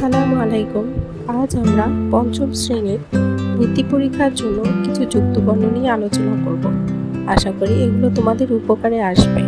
আসসালামু আলাইকুম। আজ আমরা পঞ্চম শ্রেণির বৃত্তি পরীক্ষার জন্য কিছু যুক্তবর্ণ নিয়ে আলোচনা করব। আশা করি এগুলো তোমাদের উপকারে আসবে।